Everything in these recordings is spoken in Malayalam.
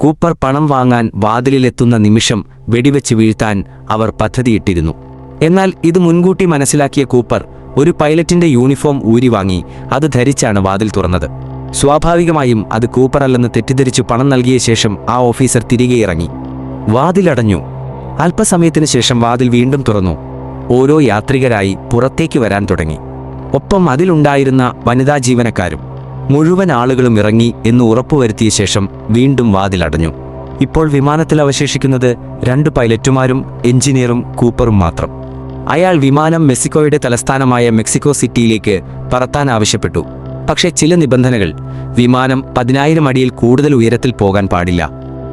കൂപ്പർ പണം വാങ്ങാൻ വാതിലിലെത്തുന്ന നിമിഷം വെടിവെച്ച് വീഴ്ത്താൻ അവർ പദ്ധതിയിട്ടിരുന്നു. എന്നാൽ ഇത് മുൻകൂട്ടി മനസ്സിലാക്കിയ കൂപ്പർ ഒരു പൈലറ്റിന്റെ യൂണിഫോം ഊരി വാങ്ങി അത് ധരിച്ചാണ് വാതിൽ തുറന്നത്. സ്വാഭാവികമായും അത് കൂപ്പർ അല്ലെന്ന് തെറ്റിദ്ധരിച്ചു പണം നൽകിയ ശേഷം ആ ഓഫീസർ തിരികെ ഇറങ്ങി. വാതിലടഞ്ഞു. അല്പസമയത്തിന് ശേഷം വാതിൽ വീണ്ടും തുറന്നു. ഓരോ യാത്രികരായി പുറത്തേക്ക് വരാൻ തുടങ്ങി. ഒപ്പം അതിലുണ്ടായിരുന്ന വനിതാ ജീവനക്കാരും. മുഴുവൻ ആളുകളും ഇറങ്ങി എന്ന് ഉറപ്പുവരുത്തിയ ശേഷം വീണ്ടും വാതിലടഞ്ഞു ഇപ്പോൾ വിമാനത്തിൽ അവശേഷിക്കുന്നത് രണ്ട് പൈലറ്റുമാരും എഞ്ചിനീയറും കൂപ്പറും മാത്രം. അയാൾ വിമാനം മെക്സിക്കോയുടെ തലസ്ഥാനമായ മെക്സിക്കോ സിറ്റിയിലേക്ക് പറത്താൻ ആവശ്യപ്പെട്ടു. പക്ഷേ ചില നിബന്ധനകൾ വിമാനം പതിനായിരം അടിയിൽ കൂടുതൽ ഉയരത്തിൽ പോകാൻ പാടില്ല.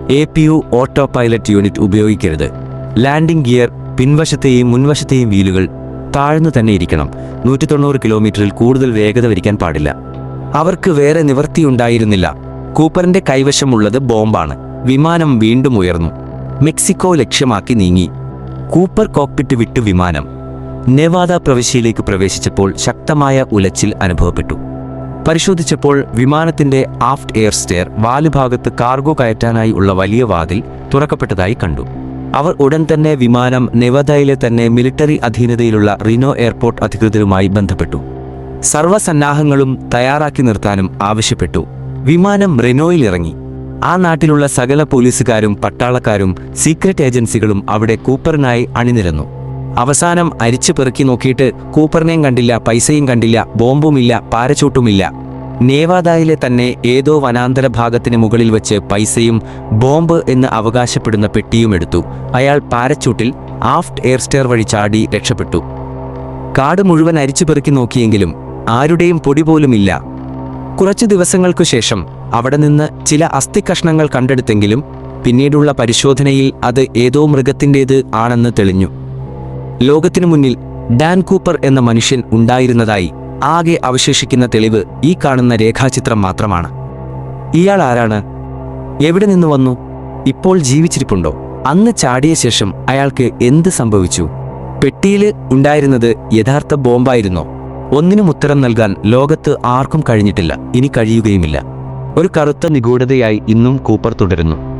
A P U autopilot unit ഉപയോഗിക്കരുത്. ലാൻഡിംഗ് ഗിയർ പിൻവശത്തെയും മുൻവശത്തെയും വീലുകൾ താഴ്ന്നു തന്നെ ഇരിക്കണം. നൂറ്റി തൊണ്ണൂറ് കിലോമീറ്ററിൽ കൂടുതൽ വേഗത വരിക്കാൻ പാടില്ല. അവർക്ക് വേറെ നിവൃത്തിയുണ്ടായിരുന്നില്ല. കൂപ്പറിന്റെ കൈവശമുള്ളത് ബോംബാണ്. വിമാനം വീണ്ടും ഉയർന്നു. മെക്സിക്കോ ലക്ഷ്യമാക്കി നീങ്ങി. കൂപ്പർ കോക്പിറ്റ് വിട്ടു വിമാനം. നെവാദ പ്രവിശ്യയിലേക്ക് പ്രവേശിച്ചപ്പോൾ ശക്തമായ ഉലച്ചിൽ അനുഭവപ്പെട്ടു. പരിശോധിച്ചപ്പോൾ വിമാനത്തിന്റെ ആഫ്റ്റ് എയർ സ്റ്റെയർ വാലുഭാഗത്ത് കാർഗോ കയറ്റാനായി ഉള്ള വലിയ വാതിൽ തുറക്കപ്പെട്ടതായി കണ്ടു. അവർ ഉടൻ തന്നെ വിമാനം നെവദയിലെ തന്നെ മിലിറ്ററി അധീനതയിലുള്ള റിനോ എയർപോർട്ട് അധികൃതരുമായി ബന്ധപ്പെട്ടു. സർവസന്നാഹങ്ങളും തയ്യാറാക്കി നിർത്താനും ആവശ്യപ്പെട്ടു. വിമാനം റെനോയിൽ ഇറങ്ങി ആ നാട്ടിലുള്ള സകല പോലീസുകാരും പട്ടാളക്കാരും സീക്രട്ട് ഏജൻസികളും അവിടെ കൂപ്പറിനായി അണിനിരന്നു. അവസാനം അരിച്ചു പെറുക്കി നോക്കിയിട്ട് കൂപ്പറിനെയും കണ്ടില്ല പൈസയും കണ്ടില്ല ബോംബുമില്ല പാരച്ചൂട്ടുമില്ല. നേവാദായിലെ തന്നെ ഏതോ വനാന്തര ഭാഗത്തിന് മുകളിൽ വെച്ച് പൈസയും ബോംബ് എന്ന് അവകാശപ്പെടുന്ന പെട്ടിയും എടുത്തു. അയാൾ പാരച്ചൂട്ടിൽ ആഫ്റ്റ് എയർസ്റ്റെയർ വഴി ചാടി രക്ഷപ്പെട്ടു. കാട് മുഴുവൻ അരിച്ചു പെറുക്കി നോക്കിയെങ്കിലും ആരുടെയും പൊടി പോലുമില്ല. കുറച്ചു ദിവസങ്ങൾക്കു ശേഷം അവിടെ നിന്ന് ചില അസ്ഥികഷ്ണങ്ങൾ കണ്ടെടുത്തെങ്കിലും പിന്നീടുള്ള പരിശോധനയിൽ അത് ഏതോ മൃഗത്തിന്റേത് ആണെന്ന് തെളിഞ്ഞു. ലോകത്തിനു മുന്നിൽ ഡാൻ കൂപ്പർ എന്ന മനുഷ്യൻ ഉണ്ടായിരുന്നതായി ആകെ അവശേഷിക്കുന്ന തെളിവ് ഈ കാണുന്ന രേഖാചിത്രം മാത്രമാണ്. ഇയാൾ ആരാണ്? എവിടെ നിന്ന് വന്നു? ഇപ്പോൾ ജീവിച്ചിരിപ്പുണ്ടോ? അന്ന് ചാടിയ ശേഷം അയാൾക്ക് എന്ത് സംഭവിച്ചു? പെട്ടിയിൽ ഉണ്ടായിരുന്നത് യഥാർത്ഥ ബോംബായിരുന്നോ? ഒന്നിനും ഉത്തരം നൽകാൻ ലോകത്ത് ആർക്കും കഴിഞ്ഞിട്ടില്ല. ഇനി കഴിയുകയുമില്ല. ഒരു കറുത്ത നിഗൂഢതയായി ഇന്നും കൂപ്പർ തുടരുന്നു.